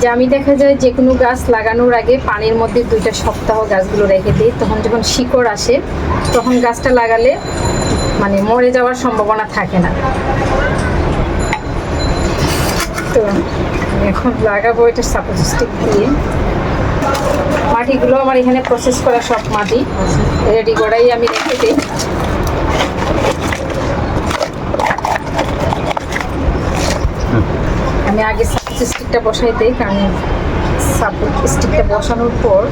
যে আমি দেখা যায় যে কোনো গাছ লাগানোর আগে পানির মধ্যে দুইটা সপ্তাহ গাছগুলো রেখে দিই। তখন যখন শিকড় আসে, তখন গাছটা লাগালে মানে মরে যাওয়ার সম্ভাবনা থাকে না। তো এখন লাগাবো এটা সাপোজ স্টিক দিয়ে। মাটিগুলো আমার এখানে প্রসেস করা সব মাটি। রেডি করাই আমি রেখে দিই। আমি আগে স্টিকটা বসাই দিই কারণ সাপোজ স্টিকটা বসানোর পর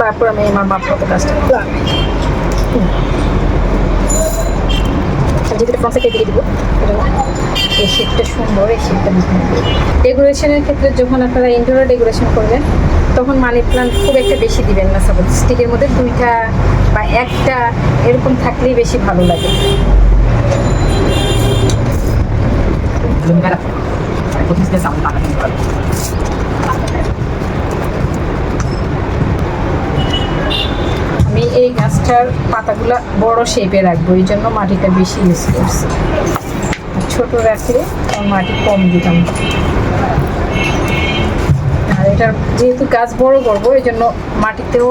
তারপর আমি আমার মাপ মতো কাজটা করলাম যেহেতু দিয়ে দিব এই শেপটা সুন্দর এই শেপটা ডেকোরেশনের ক্ষেত্রে যখন আপনারা ইনডোরে ডেকোরেশন করবেন তখন মানি প্লান্ট খুব একটা বেশি দিবেন না সাপোজ স্টিকের মধ্যে দুইটা বা একটা এরকম থাকলেই বেশি ভালো লাগে। Tangan আমি এই গাছটার পাতাগুলা বড় শেপে রাখব, এই জন্য মাটিটা বেশি ইউজ করছি। ছোট রাখলে মাটি কম দিতাম। আর এটার যেহেতু গাছ বড় করব, এই জন্য মাটিতেও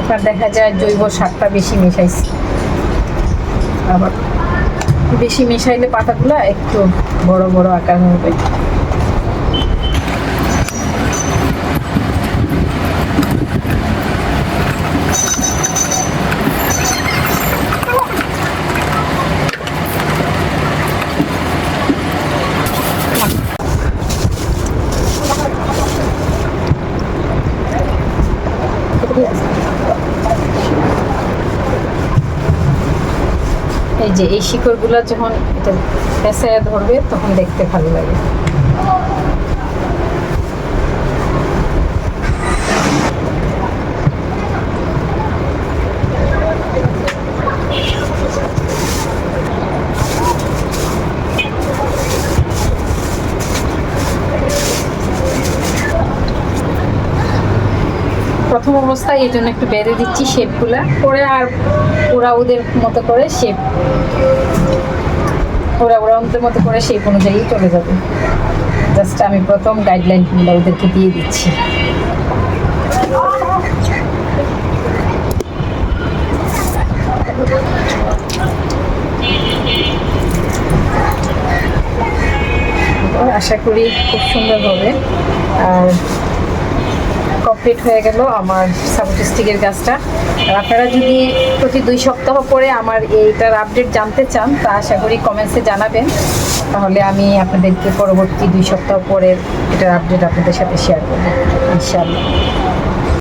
আপনার দেখা যায় জৈব সারটা বেশি মেশাইছি। আবার বেশি মেশাইলে পাতাগুলা একটু বড় বড় আকার হবে। এই যে এই শিকড়গুলো যখন এটা ধরবে তখন দেখতে ভালো লাগে। প্রথম অবস্থায় এই জন্য একটু বেঁধে দিচ্ছি শেপগুলা। পরে আর ওরা ওদের মতো করে শেপ ওরা ওরা ওদের মতো করে শেপ অনুযায়ী চলে যাবে। জাস্ট আমি প্রথম গাইডলাইনগুলো ওদেরকে দিয়ে দিচ্ছি। আশা করি খুব সুন্দর হবে আর কমপ্লিট হয়ে গেল আমার সাবটিস্টিকের গাছটা আর আপনারা যদি প্রতি দুই সপ্তাহ পরে আমার এইটার আপডেট জানতে চান, তা আশা করি কমেন্টসে জানাবেন। তাহলে আমি আপনাদেরকে পরবর্তী দুই সপ্তাহ পরে এটার আপডেট আপনাদের সাথে শেয়ার করব, ইনশাআল্লাহ।